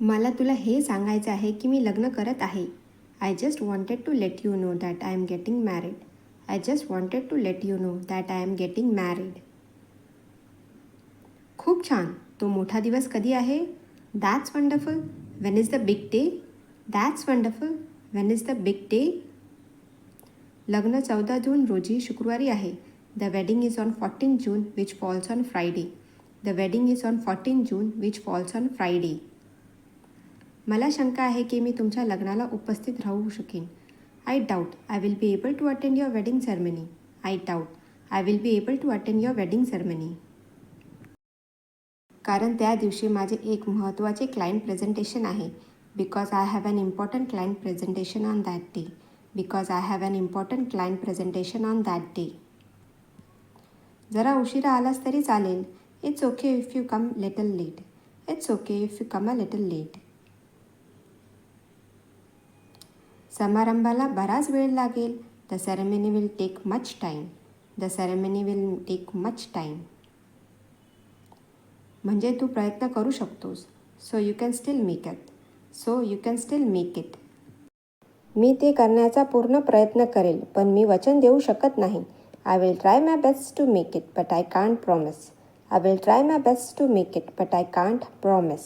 मला तुला हे सांगायचं आहे की मी लग्न करत आहे. I just wanted to let you know that I am getting married I just wanted to let you know that I am getting married खूप छान. तो मोठा दिवस कधी आहे? That's wonderful when is the big day that's wonderful when is the big day लग्न चौदा जून रोजी शुक्रवारी आहे. The wedding is on fourteen June which falls on Friday the wedding is on fourteen June which falls on Friday मला शंका आहे की मी तुमच्या लग्नाला उपस्थित राहू शकेन. I doubt I will be able to attend your wedding ceremony I doubt I will be able to attend your wedding ceremony कारण त्या दिवशी माझे एक महत्त्वाचे क्लायंट प्रेझेंटेशन आहे. Because I have an important client presentation on that day because I have an important client presentation on that day जरा उशिरा आलास तरी चालेल. It's okay if you come little late it's okay if you come a little late समारंभाला बराच वेळ लागेल. The ceremony will take much time the ceremony will take much time म्हणजे तू प्रयत्न करू शकतोस. So you can still make it so you can still make it मी ते करण्याचा पूर्ण प्रयत्न करेल पण मी वचन देऊ शकत नाही. I will try my best to make it but I can't promise I will try my best to make it but I can't promise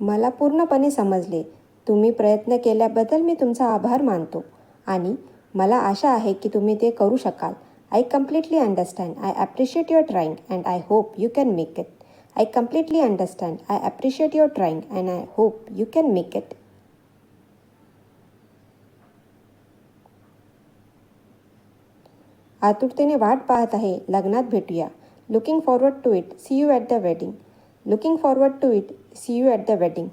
मला पूर्णपणे समजले. तुम्ही प्रयत्न केल्याबद्दल मी तुमचा आभार मानतो. आणि मला आशा आहे की तुम्ही ते करू शकाल. I completely understand I appreciate your trying and I hope you can make it I completely understand I appreciate your trying and I hope you can make it आतुरतेने वाट पाहत आहे. लग्नात भेटूया. Looking forward to it see you at the wedding Looking forward to it. See you at the wedding.